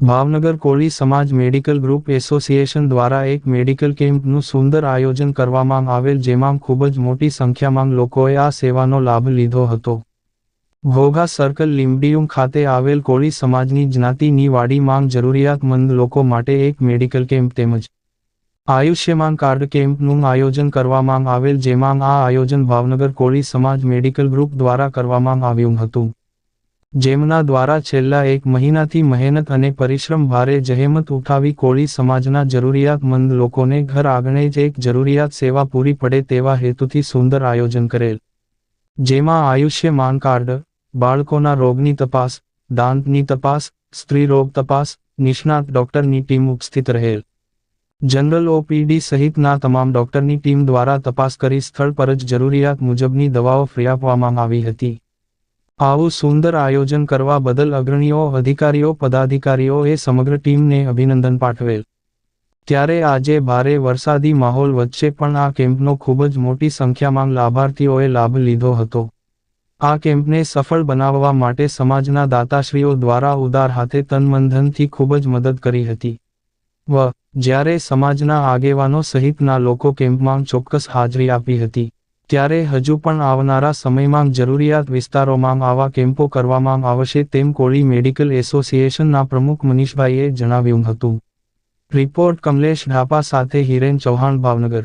ભાવનગર કોળી સમાજ medical group association દ્વારા એક મેડિકલ કેમ્પનું સુંદર આયોજન કરવામાં આવેલ જેમાં ખૂબ જ મોટી સંખ્યામાં લોકોએ આ સેવાનો લાભ લીધો હતો. ઘોઘા સર્કલ લીંબડીયુમ ખાતે આવેલ કોળી સમાજની જ્ઞાતિની વાડી માંગ જરૂરિયાતમંદ લોકો માટે એક મેડિકલ કેમ્પ તેમજ આયુષ્યમાન કાર્ડ કેમ્પનું આયોજન કરવામાં આવેલ જેમાં આ આયોજન ભાવનગર કોળી સમાજ મેડિકલ ગ્રુપ દ્વારા કરવામાં આવ્યું હતું. જેમના દ્વારા છેલ્લા એક મહિનાથી મહેનત અને પરિશ્રમ ભારે જહેમત ઉઠાવી કોળી સમાજના જરૂરિયાતમંદ લોકોને ઘર આંગણે જ એક જરૂરિયાત સેવા પૂરી પડે તેવા હેતુથી સુંદર આયોજન કરેલ. જેમાં આયુષ્યમાન કાર્ડ, બાળકોના રોગની તપાસ, દાંતની તપાસ, સ્ત્રી રોગ તપાસ, નિષ્ણાત ડોક્ટરની ટીમ ઉપસ્થિત રહેલ. જનરલ ઓપીડી સહિતના તમામ ડોક્ટરની ટીમ દ્વારા તપાસ કરી સ્થળ પર જ જરૂરિયાત મુજબની દવાઓ ફ્રી આપવામાં આવી હતી. આવું સુંદર આયોજન કરવા બદલ અગ્રણીઓ, અધિકારીઓ પદાધિકારીઓએ સમગ્ર ટીમને અભિનંદન પાઠવેલ. ત્યારે આજે ભારે વરસાદી માહોલ વચ્ચે પણ આ કેમ્પનો ખૂબ જ મોટી સંખ્યામાં લાભાર્થીઓએ લાભ લીધો હતો. આ કેમ્પને સફળ બનાવવા માટે સમાજના દાતાશ્રીઓ દ્વારા ઉદાર હાથે તનમંધનથી ખૂબ જ મદદ કરી હતી. વ, જ્યારે સમાજના આગેવાનો સહિતના લોકો કેમ્પમાં ચોક્કસ હાજરી આપી હતી. ત્યારે હજુ પણ આવનારા સમયમાં જરૂરિયાત વિસ્તારોમાં આવા કેમ્પો કરવામાં આવશે તેમ કોળી મેડિકલ એસોસિએશનના પ્રમુખ મનીષભાઈએ જણાવ્યું હતું. રિપોર્ટ કમલેશ ઢાપા સાથે હિરેન ચૌહાણ, ભાવનગર.